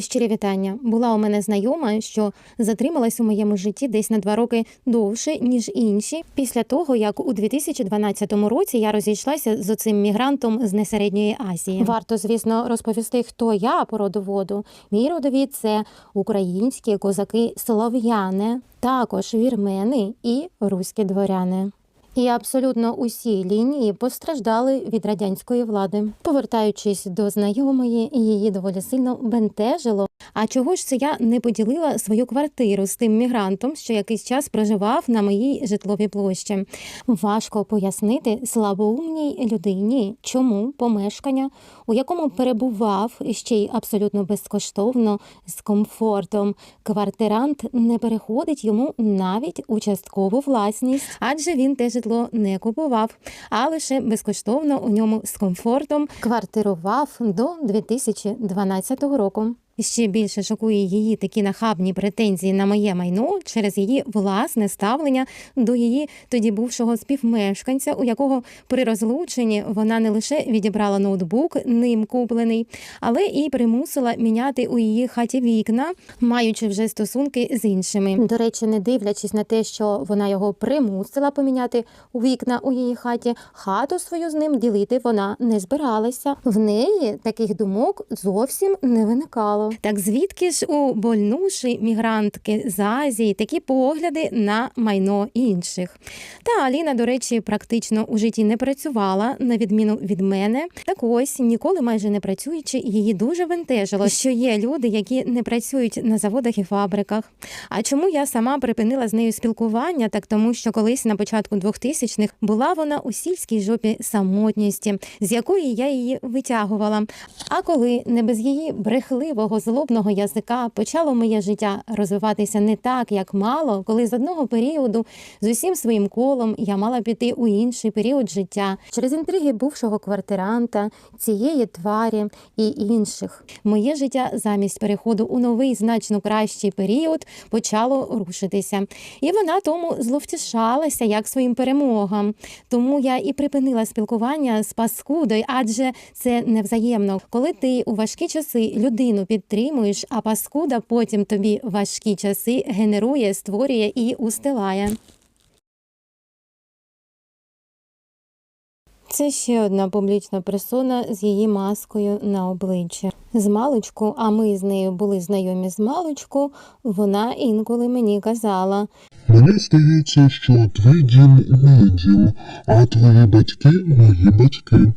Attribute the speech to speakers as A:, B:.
A: Щирі вітання. Була у мене знайома, що затрималась у моєму житті десь на два роки довше, ніж інші, після того як у 2012 році я розійшлася з оцим мігрантом з несередньої Азії. Варто, звісно, розповісти, хто я по родоводу. Мій родовід це українські козаки слов'яни, також вірмени і руські дворяни. І абсолютно усі лінії постраждали від радянської влади. Повертаючись до знайомої, її доволі сильно бентежило. А чого ж це я не поділила свою квартиру з тим мігрантом, що якийсь час проживав на моїй житловій площі? Важко пояснити слабоумній людині, чому помешкання, у якому перебував ще й абсолютно безкоштовно з комфортом, квартирант не переходить йому навіть у часткову власність, адже він те житло не купував, а лише безкоштовно у ньому з комфортом квартирував до 2012 року. Ще більше шокує її такі нахабні претензії на моє майно через її власне ставлення до її тоді бувшого співмешканця, у якого при розлученні вона не лише відібрала ноутбук, ним куплений, але і примусила міняти у її хаті вікна, маючи вже стосунки з іншими. До речі, не дивлячись на те, що вона його примусила поміняти вікна у її хаті, хату свою з ним ділити вона не збиралася. В неї таких думок зовсім не виникало. Так звідки ж у больнуші мігрантки з Азії такі погляди на майно інших? Та Аліна, до речі, практично у житті не працювала, на відміну від мене. Так ось ніколи майже не працюючи, її дуже бентежило, що є люди, які не працюють на заводах і фабриках. А чому я сама припинила з нею спілкування? Так тому, що колись на початку 2000-х була вона у сільській жопі самотності, з якої я її витягувала. А коли не без її брехливого злобного язика почало моє життя розвиватися не так, як мало, коли з одного періоду з усім своїм колом я мала піти у інший період життя через інтриги бувшого квартиранта, цієї тварі і інших. Моє життя замість переходу у новий значно кращий період почало рушитися. І вона тому зловтішалася як своїм перемогам. Тому я і припинила спілкування з паскудою, адже це невзаємно. Коли ти у важкі часи людину підтримуєш, а паскуда потім тобі важкі часи генерує, створює і устилає. Це ще одна публічна персона з її маскою на обличчі. З маличку, а ми з нею були знайомі з маличку, вона інколи мені казала:
B: Мені здається, що твій дім мій дім, а твої батьки мої батьки.